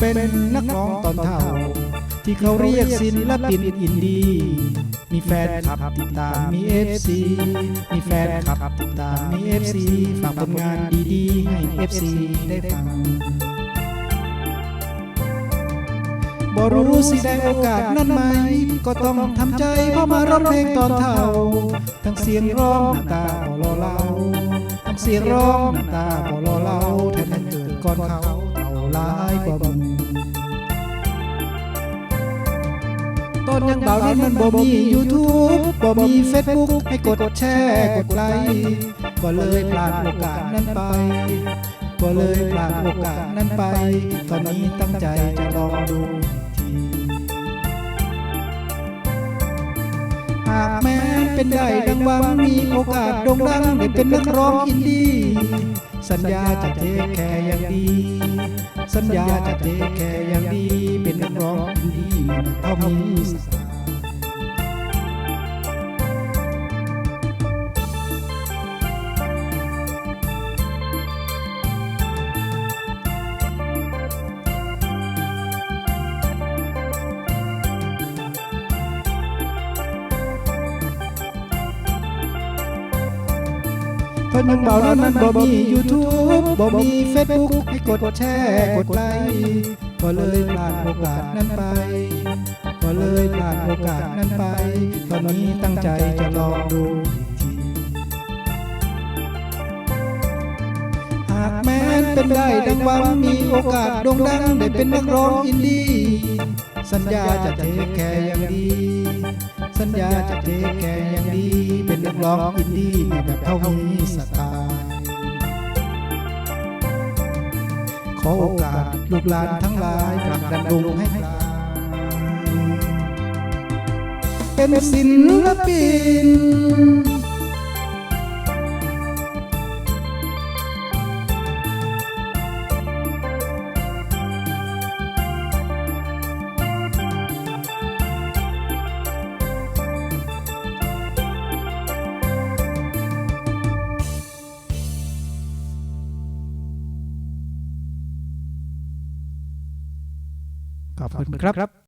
เป็นนักร้องตอนเท่า ที่เขาเรียกศิลปินอินดี้มีแฟนคลับติดตามมี FC มีแฟนคลับติดตามมี FC ฝากผลงานดีๆ ให้ FC ได้ฟังบ่รู้สิได้โอกาสนั้นไหม ก็ต้องทำใจเพราะมาร้องเพลงตอนเท่า ทั้งเสียงร้องน้ำตาบ่รอเล่าทั้งเสียงร้องน้ำตาบ่รอเล่าแทนนั้นเกิดก่อนเขา หลายกว่ามึงตอนยังเบานั้มันบ่มี YouTube บ่มี Facebook ให้กดแชร์กดไลค์ก็เลยพลาดโอกาสนั้นไป ก็เลยพลาดโอกาสนั้นไป ตอนนี้ตั้งใจจะลองดูทีหากแม้นเป็นได้ดังหวังมีโอกาสโด่งดังได้เป็นนักร้องอินดี้ สัญญาจะเทคแคร์อย่างดี สัญญาจะเทคแคร์อย่างดี เป็นนักร้องอินดี้เท่ามีส ไตล์ตอนยังเบานั้นมันบ่มี YouTube บ่มี Facebook ให้กดแชร์กดไลค์ก็เลยพลาดโอกาสนั้นไป ก็เลยพลาดโอกาสนั้นไป ตอนนี้ตั้งใจจะลองดูอีกทีหากแม้นเป็นได้ดังหวังมีโอกาสโด่งดังได้เป็นนักร้องอินดี้สัญญาจะเทคแคร์อย่างดี สัญญาจะเทคแคร์อย่างดี ร้องอินดี้แบบเท่านี้สไตล์ขอโอกาสลูกหลานทั้งหลายผลักดันวงให้ไกลเป็นศิลปิน ขอบคุณครับ